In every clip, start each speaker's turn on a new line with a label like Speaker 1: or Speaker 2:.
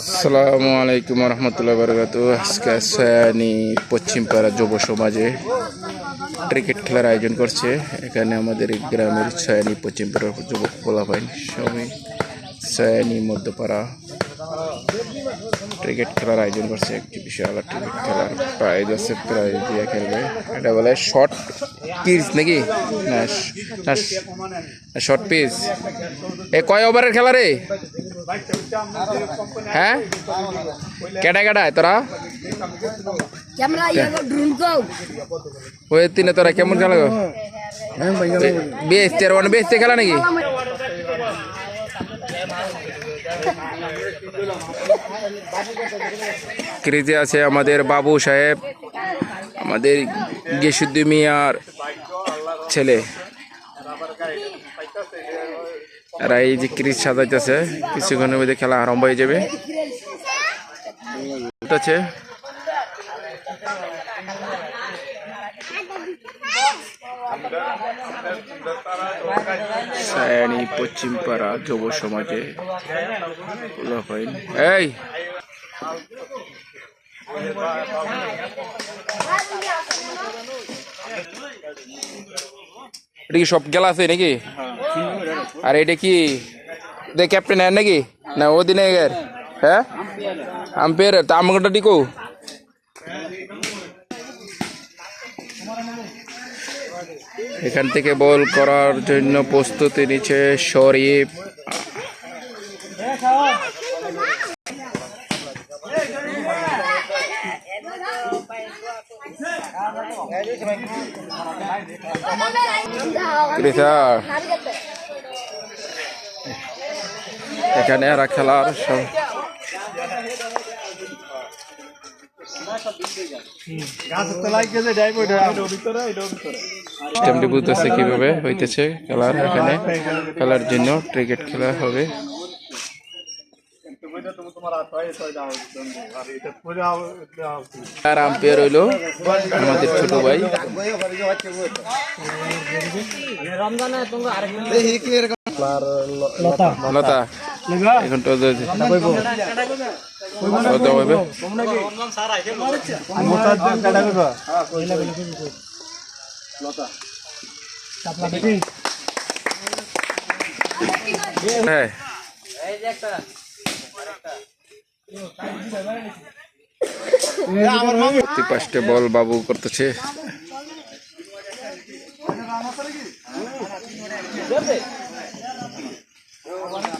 Speaker 1: আসসালামু আলাইকুম রহমতুল্লাহ বরকাত। আজকে সায়ানি পশ্চিমপাড়া যুব সমাজে ক্রিকেট খেলার আয়োজন করছে। এখানে আমাদের গ্রামের সায়ানি পশ্চিমপাড়া যুবক পোলাপাইন সবই সায়ানি মধ্যপাড়া। ক্রিকেট খেলার আয়োজন করছে একটি বিশাল ক্রিকেট খেলার প্রাইজ আছে প্রাইজ দিয়ে খেলবে। এটা বলে শর্ট পিস নাকি? না শর্ট পিস এ কয় ওভারের খেলা রে? হ্যাঁ? কেটা কেটায় তোরা? ওই তিনে তোরা কেমন খেলা বেশ তেরো বেশ খেলা নাকি? ক্রিজে আছে আমাদের বাবু সাহেব, আমাদের গেসুদ্দি মিয়ার ছেলে। এরা এই যে ক্রিজ সাজাইতেছে, কিছুক্ষণের মধ্যে খেলা আরম্ভ হয়ে যাবে। আছে সায়ানি পশ্চিমপাড়া যুব সমাজে এই! এটা কি সব গেলা আছে নাকি? আর এটা কি ক্যাপ্টেন এর নাকি? না ও দিনে হ্যাঁ? আম্পায়ার, তা আমাকে টিকো এখান থেকে বল করার জন্য প্রস্তুতি নিচ্ছে শরীফ। এখানে এরা খেলার সিস্টেমটি বুঝতেছে কীভাবে হইতেছে খেলার এখানে। খেলার জন্য ক্রিকেট খেলা হবে। আর আম্পায়ার হইল আমাদের ছোট ভাই। লতা। এখন তো হ্যাঁ প্রতি পাঁচটা বল বাবু করতেছে।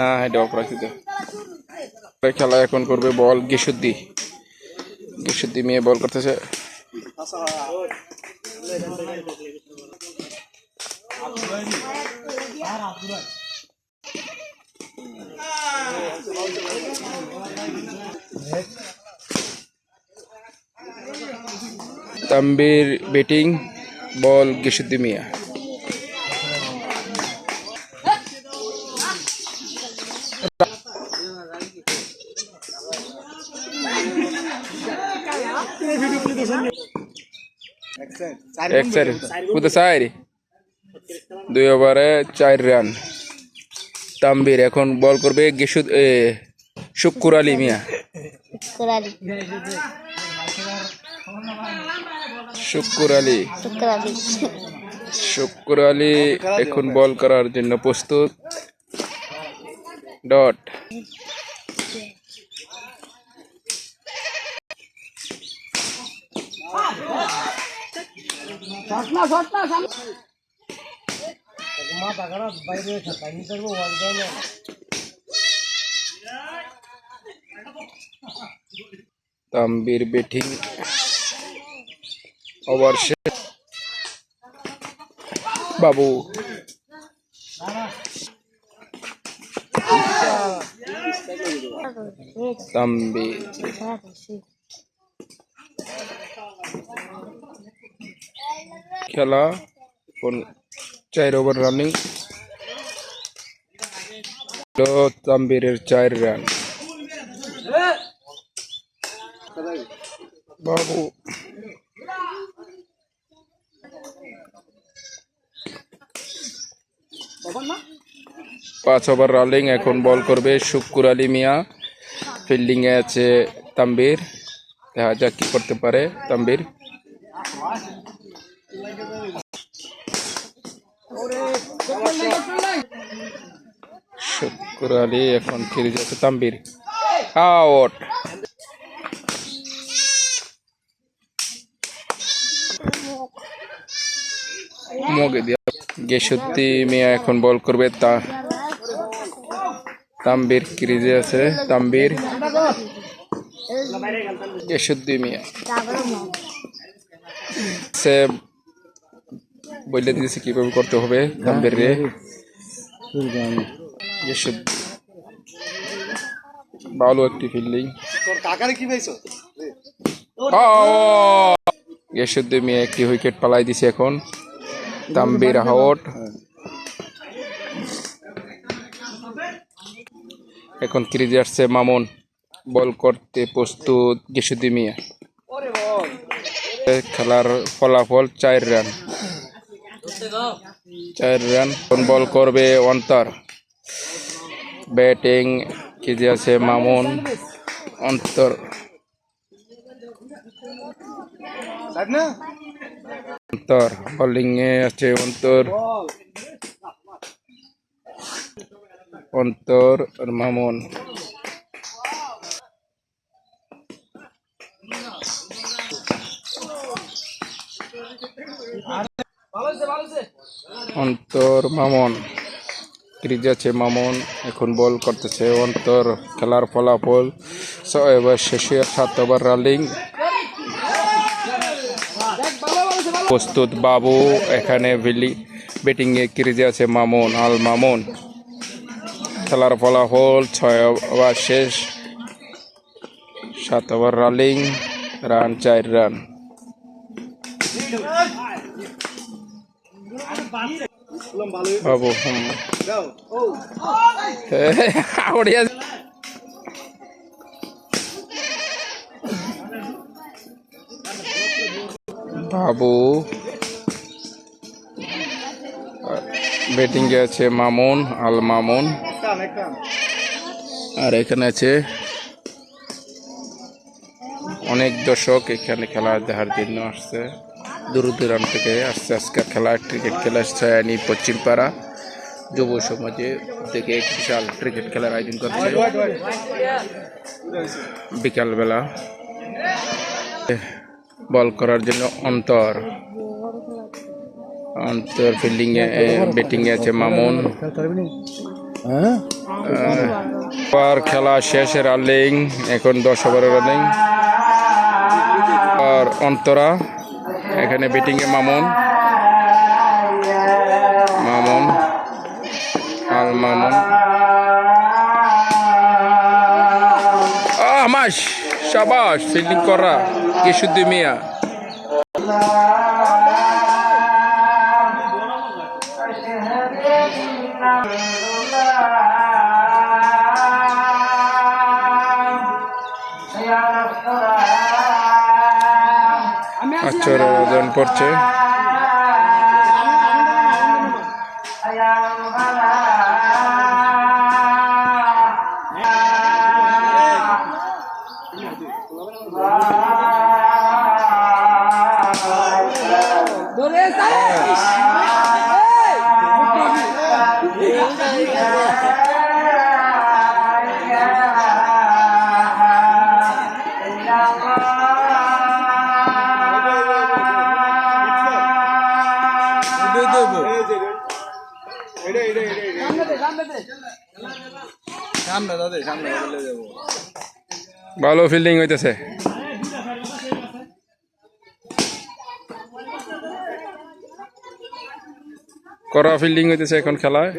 Speaker 1: না এটা অপরাজিত। খেলা এখন করবে বল গেসুদ্দি গেসুদ্দি মেয়ে বল করতেছে। Tambir batting ball Gesuddi Miya. দুই ওভারে চার রান। তাম্বির এখন বল করবে গেসুদ শুক্কুর আলী মিয়া। শুক্কুর আলী।
Speaker 2: কুরালি
Speaker 1: শুক্কুর আলী এখন বল করার জন্য প্রস্তুত। Dot. Tambir batting over Babu खेला चार ओवर रानिंग तो तम्बीर चार रान বাবু পাঁচ ওভার রানিং এখন বল করবে শুক্কুর আলী মিয়া। ফিল্ডিং এ আছে তাম্বির। দেখা যাক কি করতে পারে তাম্বির। শুক্কুর আলী এখন ফিরে যাচ্ছে তাম্বির। আউট। গেসুদ্দি মিয়া এখন বল করবে তা তাম্বির ক্রিজে আছে? তাম্বির? গেসুদ্দি মিয়া। সে বলে দিয়েছে কীভাবে করতে হবে তাম্বির রে। গেসুদ্দি ভালো একটি ফিল্ডিং
Speaker 3: তোর কাকারে কি পাইছো?
Speaker 1: গেসুদ্দি মিয়া একটি উইকেট পালাই দিছে এখন। তাম্বির আউট এখন ক্রিজে আসছে মামুন। বল করতে প্রস্তুত গেসুদ্দি মিয়া। খেলার ফলাফল চার রান। চার রান। বল করবে অন্তর? ব্যাটিং ক্রিজে আছে মামুন? অন্তর।
Speaker 3: না?
Speaker 1: অন্তর বোলিং এ আছে অন্তর। অন্তর মামুন। অন্তর, মামুন। ক্রিজ আছে, মামুন। এখন বল করতেছে অন্তর। খেলার ফলাফল ছয় ওভার শেষে সাত ওভার রানিং প্রস্তুত বাবু এখানে ভিলি ব্যাটিং এ ক্রিজে আছে মামুন আল মামুন। খেলার ফলাফল ছয় ওভার শেষ সাত ওভার রালিং রান চার রান। বাবু হুম। বাবু। ব্যাটিং এ আছে মামুন, আল মামুন। আর এখানে আছে অনেক দর্শক, এখানে খেলা দেখার জন্য আসছে। দূর দূরান্ত থেকে আসছে। আজকে খেলা ক্রিকেট খেলা ছায়ানি পশ্চিমপাড়া যুব সমাজে থেকে বিশাল ক্রিকেট খেলার আয়োজন করছে। বিকালবেলা। বল করার জন্য অন্তর। অন্তর ফিল্ডিং ব্যাটিং এ আছে মামুন। আর খেলা শেষ রানিং এখন দশ ওভার রানিং আর অন্তরা, এখানে ব্যাটিং এ মামুন। মামুন, আল মামুন। আহ মাস শাবাশ ফিল্ডিং করা। কিশুদ্দি মিয়া। আচ্ছর ওজন পড়ছে ভালো ফিল্ডিং হইতেছে। করা ফিল্ডিং হইতেছে এখন খেলায়।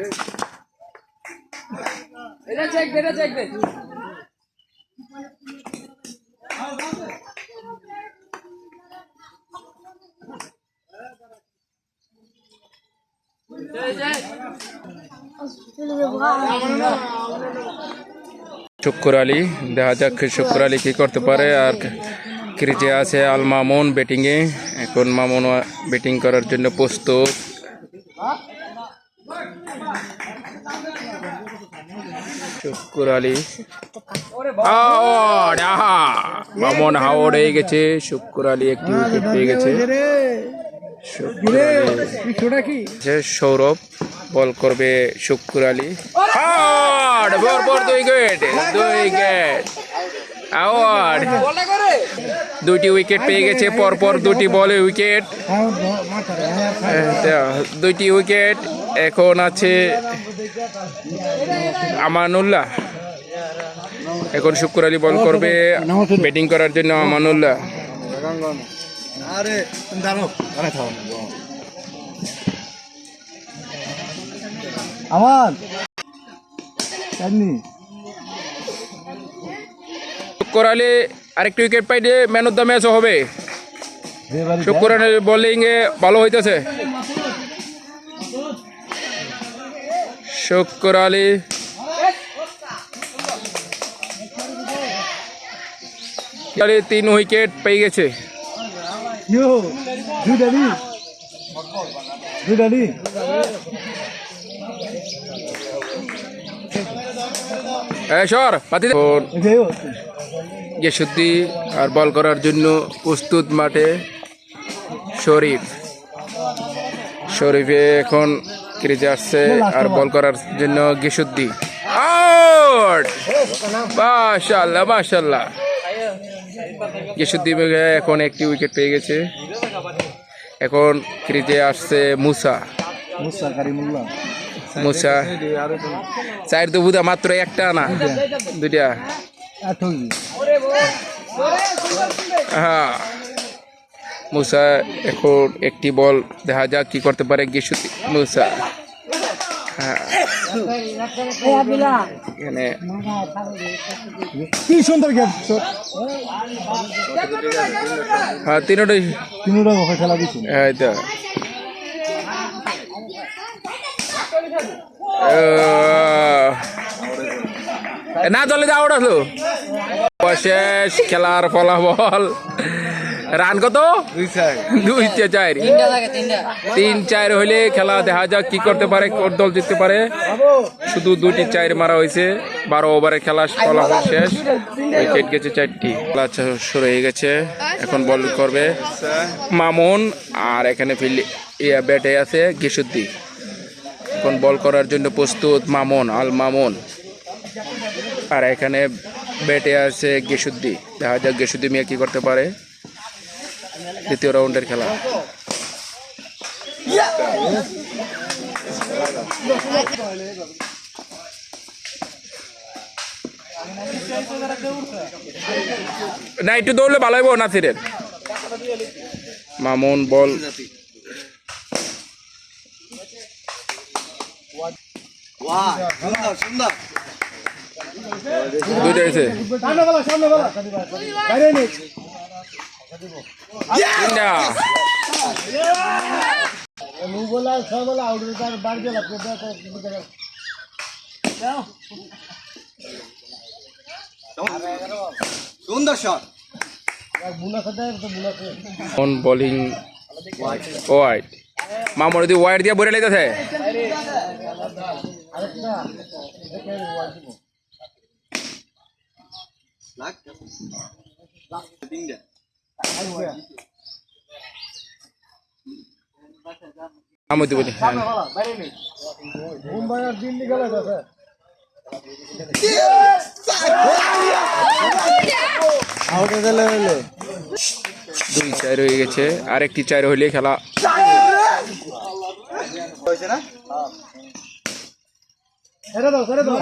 Speaker 1: শুক্কুর আলী, দেখা যাক শুক্কুর আলী কি করতে পারে আর ক্রিজে আছে আল মামুন ব্যাটিংয়ে। এখন মামুন ব্যাটিং করার জন্য প্রস্তুত। শুক্কুর আলী। মামুন হাওড় হয়ে গেছে। শুক্কুর আলী একটি উইকেট পেয়ে গেছে। যে সৌরভ বল করবে শুক্র আলী! পরপর দুই উইকেট দুই আউট দুইটি উইকেট পেয়ে গেছে, পরপর দুটি বলে উইকেট দুইটি উইকেট এখন আছে আমানুল্লাহ। এখন শুক্কুর আলী বল করবে ব্যাটিং করার জন্য আমানুল্লাহ।
Speaker 3: আরে দাঁড়ো আরে থাও আমার
Speaker 1: আলী আরেকটি উইকেট পাইলে ম্যান অফ দ্য ম্যাচও হবে। শুক্কুর আলী বোলিং এ ভালো হইতেছে। শুক্কুর আলী আলী তিন উইকেট পেয়ে গেছে।
Speaker 3: ইয়ো
Speaker 1: সর পাতি আর বল করার জন্য প্রস্তুত মাঠে শরীফ। শরীফে এখন ক্রিজে আসছে আর বল করার জন্য গেসুদ্দি। আউট মাশাল্লাহ মাশাল্লাহ। গেসুদ্দি এখন একটি উইকেট পেয়ে গেছে। এখন ক্রিজে আসছে মুসা।
Speaker 3: মুসা
Speaker 1: চার দুবুদা মাত্র একটা না
Speaker 3: আঠি
Speaker 1: হ্যাঁ। মুসা এখন একটি বল দেখা যাক কি করতে পারে গিসুতি মুসা। এখানে
Speaker 3: কি সুন্দর গেম
Speaker 1: হ্যাঁ তিনটাই
Speaker 3: তিনটা খেলা দিছি
Speaker 1: এই তো। না চলে যা আউট শেষ খেলার ফলাফল। রান কত?
Speaker 3: দুই চার।
Speaker 1: তিন চার হইলে খেলা দেখা যাক কি করতে পারে কোন দল জিততে পারে। শুধু দুটি চার মারা হয়েছে বারো ওভারের খেলা ফলাফল শেষ। উইকেট গেছে চারটি। খেলা শুরু হয়ে গেছে এখন বল করবে মামুন আর এখানে ফিল্ড ইয়া ব্যাটে আছে গিসুদ্দি এখন বল করার জন্য প্রস্তুত মামুন আল মামুন। আর এখানে ব্যাটে আছে গেসুদ্দি দেখা যাক গেসুদ্দি মিয়া কি করতে পারে। দ্বিতীয় রাউন্ডের খেলা। না একটু দৌড়লে ভালো হইব নাসিরের। মামুন বল। দুইটা হয়েছে
Speaker 3: সুন্দর shot
Speaker 1: on bowling wide Mamun যদি ওয়াইড দিয়ে বলে লাইতেছে।
Speaker 3: আরেকটা
Speaker 1: আমি তো বলি হ্যাঁ
Speaker 3: মুম্বাই আর দিল্লি গেল স্যার আউট গেলে হলে
Speaker 1: দুই চার হয়ে গেছে। আর একটি চার হইলে খেলা।
Speaker 3: হয়েছে না? ছেড়ে দাও ছেড়ে দাও।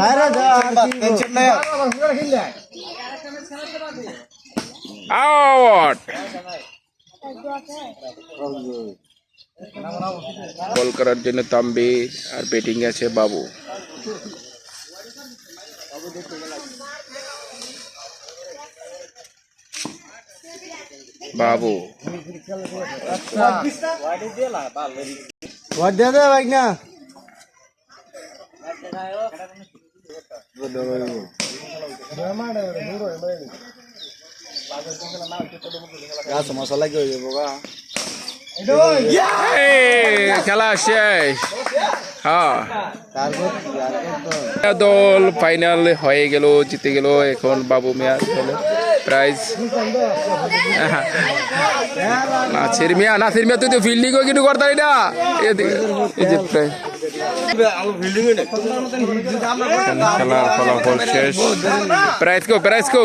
Speaker 3: টেনশন নাই।
Speaker 1: আউট বল করার জন্য তাম্বির আর ব্যাটিং আছে বাবু বাবু
Speaker 3: ওয়াট দে দে ভাই না গাছ মশলা কি হয়ে যাব গা
Speaker 1: খেলা শেষ হ্যাঁ দল ফাইনাল হয়ে গেল জিতে গেল এখন বাবু মিয়া প্রাইজ নাসির মিয়া নাসির মিয়া তুই তো ফিল্ডিং কিন্তু করতাই না এদিকে এই প্রাইজ খেলার ফলাফল শেষ প্রাইজ কো প্রাইজ কো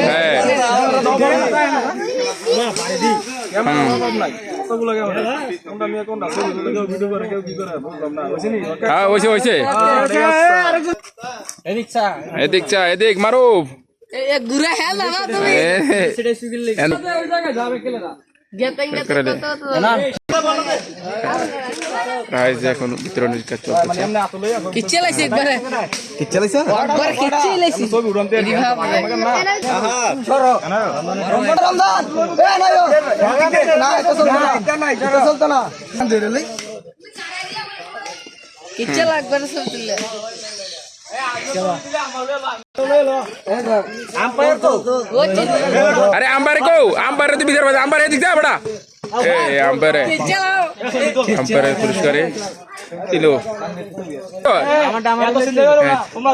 Speaker 1: হ্যাঁ। এদিক চা। এদিক মারুফ।
Speaker 2: ঘুরে হেল না তুমি।
Speaker 1: প্রাইজ এখন বিতরণের কাজ চলতেছে
Speaker 2: কিচ্ছে লাইছে একবারে
Speaker 3: কি চালাইছে
Speaker 2: একবার কিচ্ছে লাইছে এদি ভাব
Speaker 3: রমজান এ নাইও না এটা চলতো না এটা চলতো না
Speaker 2: কিচ্ছে লাগবে চলতিলে ওচি
Speaker 1: আরে আম্বারে কো আম্বারে তুই বিচার বাজে আম্বারে এদিক যা বড়া। এ আম্বারে।
Speaker 2: কিচ্ছে লাও
Speaker 1: আম্বারে পুরস্কারে দিলো
Speaker 4: আমার দাম তোমরা